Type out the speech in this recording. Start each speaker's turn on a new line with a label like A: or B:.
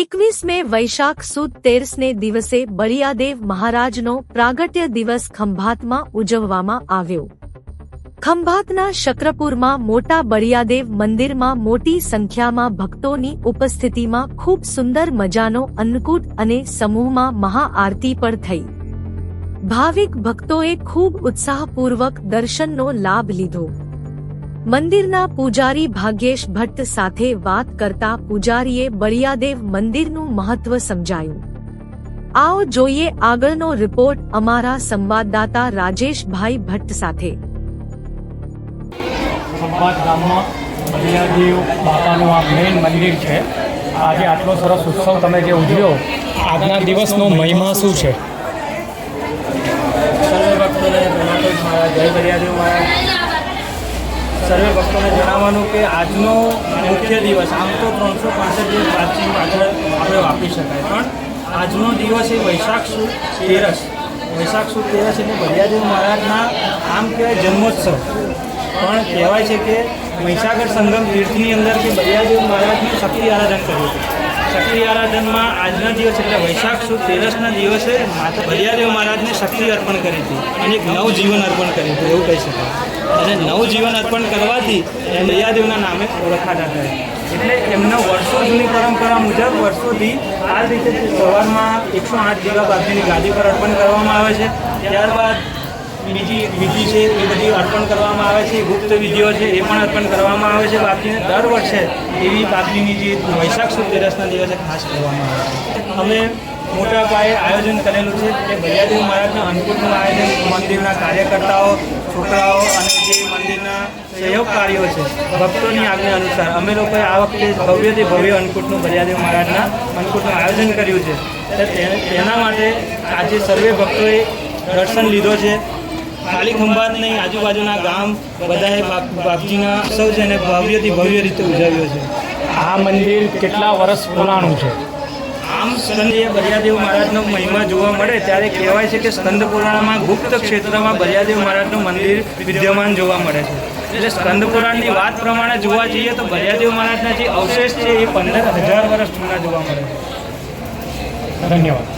A: એકવીસ મે વૈશાખ સુદ તેરસને દિવસે બળિયાદેવ મહારાજનો પ્રાગટ્ય દિવસ ખંભાતમાં ઉજવવામાં આવ્યો. ખંભાતના શક્રપુરમાં મોટા બળિયાદેવ મંદિરમાં મોટી સંખ્યામાં ભક્તોની ઉપસ્થિતિમાં ખૂબ સુંદર મજાનો અન્નકૂટ અને સમૂહમાં મહાઆરતી પણ થઈ. ભાવિક ભક્તોએ ખૂબ ઉત્સાહપૂર્વક દર્શનનો લાભ લીધો. મંદિરના પૂજારી ભાગ્યેશ ભટ્ટ સાથે વાત કરતા પૂજારીએ બળિયાદેવ મંદિરનું મહત્વ સમજાયું. આવો જોઈએ આગળનો રિપોર્ટ અમારા સંવાદદાતા રાજેશભાઈ ભટ્ટ સાથે.
B: ખંભાત ગામમાં બલિયાદેવ બાપાનું આ મેઇન મંદિર છે. આજે આટલો સરસ ઉત્સવ તમે જે ઉજવ્યો આજના દિવસનો મહિમા શું છે?
C: સર્વે ભક્તોને પહેલાં તો જય બલિયાદેવ મારા સર્વે ભક્તોને જણાવવાનું કે આજનો મુખ્ય દિવસ, આમ તો ત્રણસો પાંસઠ દિવસ પ્રાચીન પાછળ આપણે વાપરી શકાય. પણ આજનો દિવસ એ વૈશાખ સુદ તેરસ. વૈશાખ સુદ તેરસ એટલે બલિયાદેવ મહારાજના આમ કહેવાય જન્મોત્સવ. પણ કહેવાય છે કે મહીસાગર સંગમ તીર્થની અંદર કે બલિયાદેવ મહારાજની શક્તિ આરાધન કર્યું હતું. શક્તિ આરાધનમાં આજના દિવસ એટલે વૈશાખ સુદ તેરસના દિવસે બલિયાદેવ મહારાજને શક્તિ અર્પણ કરી હતી અને એક નવજીવન અર્પણ કર્યું હતું, એવું કહી શકાય. અને નવજીવન અર્પણ કરવાથી એ બલિયાદેવના નામે ઓળખાતા થયા એટલે એમના વર્ષો જૂની પરંપરા મુજબ વર્ષોથી આ રીતે સવારમાં એકસો આઠ જેવા બાપજીની ગાદી પર અર્પણ કરવામાં આવે છે. ત્યારબાદ બીજી વિધિ છે, એ બધી અર્પણ કરવામાં આવે છે, ગુપ્ત વિધિઓ છે, એ પણ અર્પણ કરવામાં આવે છે. બાપજીને દર વર્ષે એવી બાપજીની જે વૈશાખ સુદ તેરસના દિવસે ખાસ કરવામાં આવે છે. અમે મોટા પાયે આયોજન કરેલું છે કે ભૈયાદેવ મહારાજના અન્નકૂટનું આયોજન મંદિરના કાર્યકર્તાઓ, છોકરાઓ અને જે મંદિરના સહયોગકારીઓ છે, ભક્તોની આજ્ઞા અનુસાર અમે લોકોએ આ વખતે ભવ્યથી ભવ્ય અન્નકૂટનું ભૈયાદેવ મહારાજના અન્નકૂટનું આયોજન કર્યું છે. તેના માટે આજે સર્વે ભક્તોએ દર્શન લીધો છે. ખાલી ખંભાત નહીં આજુબાજુના ગામ બધાએ બાપજીના ઉત્સવ છે અને ભવ્યથી ભવ્ય રીતે ઉજવ્યો છે.
B: આ મંદિર કેટલા વર્ષ પુરાણું છે?
C: આમ સ્કંદે બરિયાદેવ મહારાજનો મહિમા જોવા મળે ત્યારે કહેવાય છે કે સ્કંદ પુરાણમાં ગુપ્ત ક્ષેત્રમાં બરિયાદેવ મહારાજનું મંદિર વિદ્યમાન જોવા મળે છે. એટલે સ્કંદ પુરાણની વાત પ્રમાણે જોવા જઈએ તો બરિયાદેવ મહારાજના જે અવશેષ છે એ પંદર હજાર વર્ષ જૂના જોવા મળે છે.
B: ધન્યવાદ.